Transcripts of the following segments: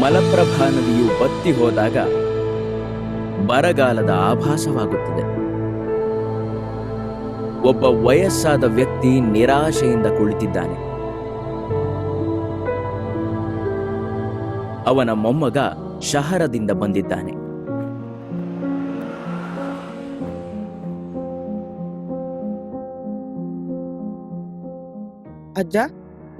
ಮಲಪ್ರಭಾ ನದಿಯು ಬತ್ತಿ ಹೋದಾಗ ಬರಗಾಲದ ಆಭಾಸವಾಗುತ್ತದೆ. ಒಬ್ಬ ವಯಸ್ಸಾದ ವ್ಯಕ್ತಿ ನಿರಾಶೆಯಿಂದ ಕುಳಿತಿದ್ದಾನೆ. ಅವನ ಮೊಮ್ಮಗ ಶಹರದಿಂದ ಬಂದಿದ್ದಾನೆ. ಅಜ್ಜ,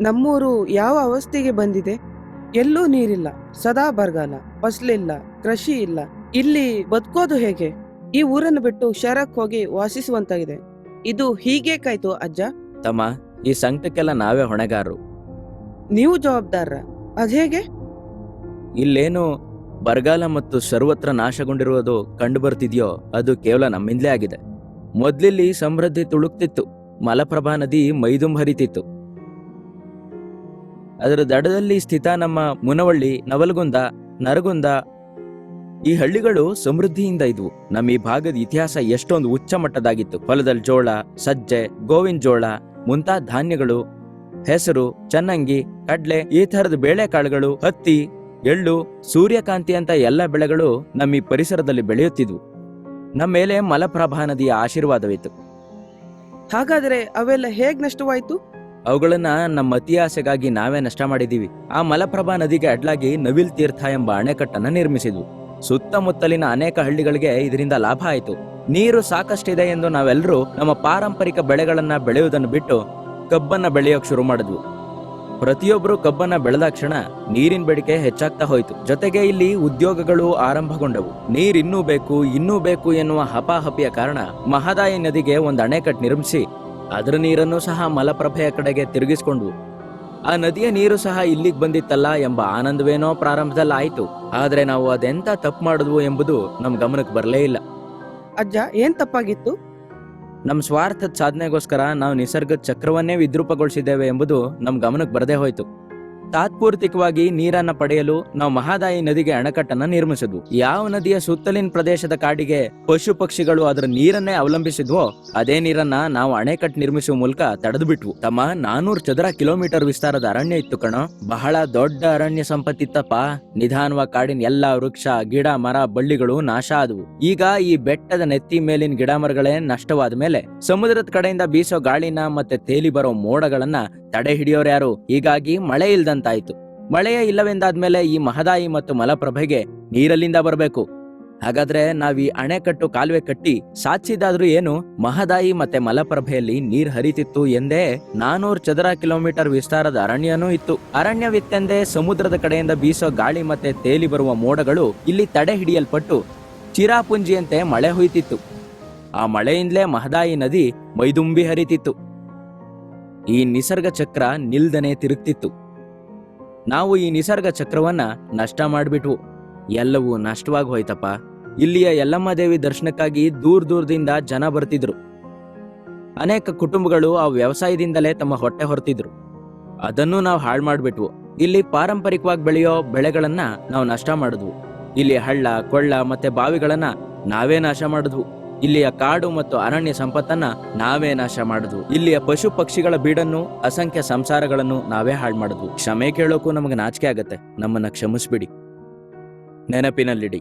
ನಮ್ಮೂರು ಯಾವ ಅವಸ್ಥೆಗೆ ಬಂದಿದೆ? ಎಲ್ಲೂ ನೀರಿಲ್ಲ. ಸದಾ ಬರಗಾಲ. ಫಸಲಿಲ್ಲ. ಕೃಷಿ ಇಲ್ಲ. ಇಲ್ಲಿ ಬದುಕೋದು ಹೇಗೆ? ಈ ಊರನ್ನು ಬಿಟ್ಟು ಶಹರಕ್ಕೆ ಹೋಗಿ ವಾಸಿಸುವಂತಾಗಿದೆ. ಇದು ಹೀಗೆ ಕಾಯ್ತು ಅಜ್ಜ? ತಮ್ಮ ಈ ಸಂಕಟಕ್ಕೆಲ್ಲ ನಾವೇ ಹೊಣೆಗಾರರು. ನೀವು ಜವಾಬ್ದಾರ ಅದ್ಹೇಗೆ ಇಲ್ಲೇನು ಬರಗಾಲ ಮತ್ತು ಸರ್ವತ್ರ ನಾಶಗೊಂಡಿರುವುದು ಕಂಡು ಬರ್ತಿದ್ಯೋ ಅದು ಕೇವಲ ನಮ್ಮಿಂದಲೇ ಆಗಿದೆ. ಮೊದ್ಲಿಲ್ಲಿ ಸಮೃದ್ಧಿ ತುಳುಕ್ತಿತ್ತು. ಮಲಪ್ರಭಾ ನದಿ ಮೈದುಂಬ್ ಹರಿತಿತ್ತು ಅದರ ದಡದಲ್ಲಿ ಸ್ಥಿತ ನಮ್ಮ ಮುನವಳ್ಳಿ, ನವಲಗುಂದ, ನರಗುಂದ. ಈ ಹಳ್ಳಿಗಳು ಸಮೃದ್ಧಿಯಿಂದ ಇದ್ವು. ನಮ್ಮ ಈ ಭಾಗದ ಇತಿಹಾಸ ಎಷ್ಟೊಂದು ಉಚ್ಚ ಮಟ್ಟದಾಗಿತ್ತು. ಹೊಲದಲ್ಲಿ ಜೋಳ, ಸಜ್ಜೆ, ಗೋವಿನ ಜೋಳ, ಮುಂತಾದ ಧಾನ್ಯಗಳು, ಹೆಸರು, ಚನ್ನಂಗಿ, ಕಡ್ಲೆ, ಈ ತರದ ಬೇಳೆಕಾಳುಗಳು, ಹತ್ತಿ, ಎಳ್ಳು, ಸೂರ್ಯಕಾಂತಿ ಅಂತ ಎಲ್ಲ ಬೆಳೆಗಳು ನಮ್ಮ ಈ ಪರಿಸರದಲ್ಲಿ ಬೆಳೆಯುತ್ತಿದ್ವು. ನಮ್ಮ ಮೇಲೆ ಮಲಪ್ರಭಾ ನದಿಯ ಆಶೀರ್ವಾದವಿತ್ತು. ಹಾಗಾದರೆ ಅವೆಲ್ಲ ಹೇಗೆ ನಷ್ಟವಾಯ್ತು? ಅವುಗಳನ್ನ ನಮ್ಮ ಅತಿ ಆಸೆಗಾಗಿ ನಾವೇ ನಷ್ಟ ಮಾಡಿದೀವಿ ಆ ಮಲಪ್ರಭಾ ನದಿಗೆ ಅಡ್ಲಾಗಿ ನವಿಲ್ ತೀರ್ಥ ಎಂಬ ಅಣೆಕಟ್ಟನ್ನು ನಿರ್ಮಿಸಿದ್ವು. ಸುತ್ತಮುತ್ತಲಿನ ಅನೇಕ ಹಳ್ಳಿಗಳಿಗೆ ಇದರಿಂದ ಲಾಭ ಆಯಿತು. ನೀರು ಸಾಕಷ್ಟಿದೆ ಎಂದು ನಾವೆಲ್ಲರೂ ನಮ್ಮ ಪಾರಂಪರಿಕ ಬೆಳೆಗಳನ್ನ ಬೆಳೆಯುವುದನ್ನು ಬಿಟ್ಟು ಕಬ್ಬನ್ನ ಬೆಳೆಯೋಕೆ ಶುರು ಮಾಡಿದ್ವು. ಪ್ರತಿಯೊಬ್ಬರು ಕಬ್ಬನ್ನ ಬೆಳೆದ ಕ್ಷಣ ನೀರಿನ ಬೇಡಿಕೆ ಹೆಚ್ಚಾಗ್ತಾ ಹೋಯಿತು. ಜೊತೆಗೆ ಇಲ್ಲಿ ಉದ್ಯೋಗಗಳು ಆರಂಭಗೊಂಡವು. ನೀರಿನ್ನೂ ಬೇಕು, ಇನ್ನೂ ಬೇಕು ಎನ್ನುವ ಹಪಾಹಪಿಯ ಕಾರಣ ಮಹದಾಯಿ ನದಿಗೆ ಒಂದು ಅಣೆಕಟ್ಟು ನಿರ್ಮಿಸಿ ಅದರ ನೀರನ್ನು ಸಹ ಮಲಪ್ರಭೆಯ ಕಡೆಗೆ ತಿರುಗಿಸಿಕೊಂಡ್ವು. ಆ ನದಿಯ ನೀರು ಸಹ ಇಲ್ಲಿಗೆ ಬಂದಿತ್ತಲ್ಲ ಎಂಬ ಆನಂದವೇನೋ ಪ್ರಾರಂಭದಲ್ಲಿ ಆಯಿತು ಆದರೆ ನಾವು ಅದೆಂತ ತಪ್ಪು ಮಾಡಿದ್ವು ಎಂಬುದು ನಮ್ಮ ಗಮನಕ್ಕೆ ಬರಲೇ ಇಲ್ಲ. ಅಜ್ಜ ಏನ್ ತಪ್ಪಾಗಿತ್ತು? ನಮ್ಮ ಸ್ವಾರ್ಥದ ಸಾಧನೆಗೋಸ್ಕರ ನಾವು ನಿಸರ್ಗದ ಚಕ್ರವನ್ನೇ ವಿದ್ರೂಪಗೊಳಿಸಿದ್ದೇವೆ ಎಂಬುದು ನಮ್ಮ ಗಮನಕ್ಕೆ ಬರದೇ ಹೋಯ್ತು. ತಾತ್ಪೂರ್ತಿಕವಾಗಿ ನೀರನ್ನ ಪಡೆಯಲು ನಾವು ಮಹಾದಾಯಿ ನದಿಗೆ ಅಣೆಕಟ್ಟನ್ನ ನಿರ್ಮಿಸಿದ್ವು. ಯಾವ ನದಿಯ ಸುತ್ತಲಿನ ಪ್ರದೇಶದ ಕಾಡಿಗೆ ಪಶು ಪಕ್ಷಿಗಳು ಅದರ ನೀರನ್ನೇ ಅವಲಂಬಿಸಿದ್ವೋ, ಅದೇ ನೀರನ್ನ ನಾವು ಅಣೆಕಟ್ಟು ನಿರ್ಮಿಸುವ ಮೂಲಕ ತಡೆದು ಬಿಟ್ವು ತಮ್ಮ ನಾನೂರು ಚದರ ಕಿಲೋಮೀಟರ್ ವಿಸ್ತಾರದ ಅರಣ್ಯ ಇತ್ತು ಕಣ. ಬಹಳ ದೊಡ್ಡ ಅರಣ್ಯ ಸಂಪತ್ತಿತ್ತಪ್ಪ. ನಿಧಾನವಾಗಿ ಕಾಡಿನ ಎಲ್ಲಾ ವೃಕ್ಷ, ಗಿಡ, ಮರ, ಬಳ್ಳಿಗಳು ನಾಶ ಆದವು. ಈಗ ಈ ಬೆಟ್ಟದ ನೆತ್ತಿ ಮೇಲಿನ ಗಿಡ ಮರಗಳೇ ನಷ್ಟವಾದ ಮೇಲೆ ಸಮುದ್ರದ ಕಡೆಯಿಂದ ಬೀಸೋ ಗಾಳಿನ ಮತ್ತೆ ತೇಲಿ ಬರೋ ಮೋಡಗಳನ್ನ ತಡೆ ಹಿಡಿಯೋರ್ಯಾರು ಹೀಗಾಗಿ ಮಳೆ ಇಲ್ದಂತಾಯ್ತು ಮಳೆಯೇ ಇಲ್ಲವೆಂದಾದ್ಮೇಲೆ ಈ ಮಹದಾಯಿ ಮತ್ತು ಮಲಪ್ರಭೆಗೆ ನೀರಲ್ಲಿಂದ ಬರಬೇಕು. ಹಾಗಾದ್ರೆ ನಾವ್ ಈ ಅಣೆಕಟ್ಟು ಕಾಲುವೆ ಕಟ್ಟಿ ಸಾಧಿಸಿದಾದ್ರೂ ಏನು ಮಹದಾಯಿ ಮತ್ತೆ ಮಲಪ್ರಭೆಯಲ್ಲಿ ನೀರ್ ಹರಿತಿತ್ತು ಎಂದೇ ನಾನೂರು ಚದರ ಕಿಲೋಮೀಟರ್ ವಿಸ್ತಾರದ ಅರಣ್ಯನೂ ಇತ್ತು. ಅರಣ್ಯವಿತ್ತೆಂದೇ ಸಮುದ್ರದ ಕಡೆಯಿಂದ ಬೀಸೋ ಗಾಳಿ ಮತ್ತೆ ತೇಲಿ ಬರುವ ಮೋಡಗಳು ಇಲ್ಲಿ ತಡೆ ಹಿಡಿಯಲ್ಪಟ್ಟು ಚಿರಾಪುಂಜಿಯಂತೆ ಮಳೆ ಹುಯ್ತಿತ್ತು. ಆ ಮಳೆಯಿಂದಲೇ ಮಹದಾಯಿ ನದಿ ಮೈದುಂಬಿ ಹರಿತಿತ್ತು. ಈ ನಿಸರ್ಗ ಚಕ್ರ ನಿಲ್ದನೆ ತಿರುಗ್ತಿತ್ತು. ನಾವು ಈ ನಿಸರ್ಗ ಚಕ್ರವನ್ನ ನಷ್ಟ ಮಾಡಿಬಿಟ್ವು. ಎಲ್ಲವೂ ನಷ್ಟವಾಗಿ ಹೋಯ್ತಪ್ಪ. ಇಲ್ಲಿಯ ಯಲ್ಲಮ್ಮ ದೇವಿ ದರ್ಶನಕ್ಕಾಗಿ ದೂರ ದೂರದಿಂದ ಜನ ಬರ್ತಿದ್ರು. ಅನೇಕ ಕುಟುಂಬಗಳು ಆ ವ್ಯವಸಾಯದಿಂದಲೇ ತಮ್ಮ ಹೊಟ್ಟೆ ಹೊರ್ತಿದ್ರು. ಅದನ್ನು ನಾವು ಹಾಳು ಮಾಡಿಬಿಟ್ವು. ಇಲ್ಲಿ ಪಾರಂಪರಿಕವಾಗಿ ಬೆಳೆಯೋ ಬೆಳೆಗಳನ್ನ ನಾವು ನಷ್ಟ ಮಾಡಿದ್ವು. ಇಲ್ಲಿ ಹಳ್ಳ, ಕೊಳ್ಳ ಮತ್ತೆ ಬಾವಿಗಳನ್ನ ನಾವೇ ನಾಶ ಮಾಡಿದ್ವು. ಇಲ್ಲಿಯ ಕಾಡು ಮತ್ತು ಅರಣ್ಯ ಸಂಪತ್ತನ್ನ ನಾವೇ ನಾಶ ಮಾಡುದು. ಇಲ್ಲಿಯ ಪಶು ಪಕ್ಷಿಗಳ ಬೀಡನ್ನು, ಅಸಂಖ್ಯ ಸಂಸಾರಗಳನ್ನು ನಾವೇ ಹಾಳು ಮಾಡುದು. ಕ್ಷಮೆ ಕೇಳೋಕು ನಮಗೆ ನಾಚಿಕೆ ಆಗತ್ತೆ. ನಮ್ಮನ್ನ ಕ್ಷಮಿಸ್ಬಿಡಿ. ನೆನಪಿನಲ್ಲಿಡಿ.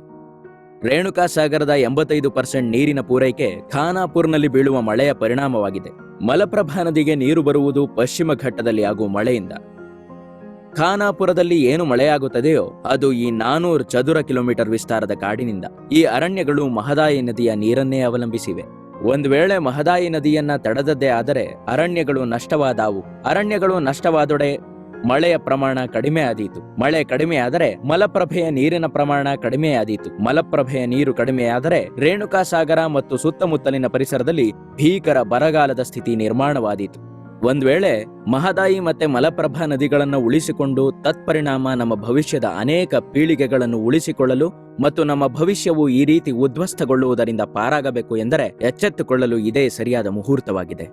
ರೇಣುಕಾ ಸಾಗರದ ಎಂಬತ್ತೈದು ಪರ್ಸೆಂಟ್ ನೀರಿನ ಪೂರೈಕೆ ಖಾನಾಪುರ್ನಲ್ಲಿ ಬೀಳುವ ಮಳೆಯ ಪರಿಣಾಮವಾಗಿದೆ. ಮಲಪ್ರಭಾ ನದಿಗೆ ನೀರು ಬರುವುದು ಪಶ್ಚಿಮ ಘಟ್ಟದಲ್ಲಿ ಆಗುವ ಮಳೆಯಿಂದ. ಖಾನಾಪುರದಲ್ಲಿ ಏನು ಮಳೆಯಾಗುತ್ತದೆಯೋ ಅದು ಈ ನಾನೂರು ಚದುರ ಕಿಲೋಮೀಟರ್ ವಿಸ್ತಾರದ ಕಾಡಿನಿಂದ. ಈ ಅರಣ್ಯಗಳು ಮಹದಾಯಿ ನದಿಯ ನೀರನ್ನೇ ಅವಲಂಬಿಸಿವೆ. ಒಂದು ವೇಳೆ ಮಹದಾಯಿ ನದಿಯನ್ನ ತಡೆದದ್ದೇ ಆದರೆ ಅರಣ್ಯಗಳು ನಷ್ಟವಾದವು. ಅರಣ್ಯಗಳು ನಷ್ಟವಾದೊಡೆ ಮಳೆಯ ಪ್ರಮಾಣ ಕಡಿಮೆ ಆದೀತು. ಮಳೆ ಕಡಿಮೆಯಾದರೆ ಮಲಪ್ರಭೆಯ ನೀರಿನ ಪ್ರಮಾಣ ಕಡಿಮೆಯಾದೀತು ಮಲಪ್ರಭೆಯ ನೀರು ಕಡಿಮೆಯಾದರೆ ರೇಣುಕಾ ಸಾಗರ ಮತ್ತು ಸುತ್ತಮುತ್ತಲಿನ ಪರಿಸರದಲ್ಲಿ ಭೀಕರ ಬರಗಾಲದ ಸ್ಥಿತಿ ನಿರ್ಮಾಣವಾದೀತು. ಒಂದ್ ವೇಳೆ ಮಹದಾಯಿ ಮತ್ತೆ ಮಲಪ್ರಭಾ ನದಿಗಳನ್ನು ಉಳಿಸಿಕೊಂಡು ತತ್ಪರಿಣಾಮ ನಮ್ಮ ಭವಿಷ್ಯದ ಅನೇಕ ಪೀಳಿಗೆಗಳನ್ನು ಉಳಿಸಿಕೊಳ್ಳಲು ಮತ್ತು ನಮ್ಮ ಭವಿಷ್ಯವು ಈ ರೀತಿ ಉದ್ವಸ್ತಗೊಳ್ಳುವುದರಿಂದ ಪಾರಾಗಬೇಕು ಎಂದರೆ ಎಚ್ಚೆತ್ತುಕೊಳ್ಳಲು ಇದೇ ಸರಿಯಾದ ಮುಹೂರ್ತವಾಗಿದೆ.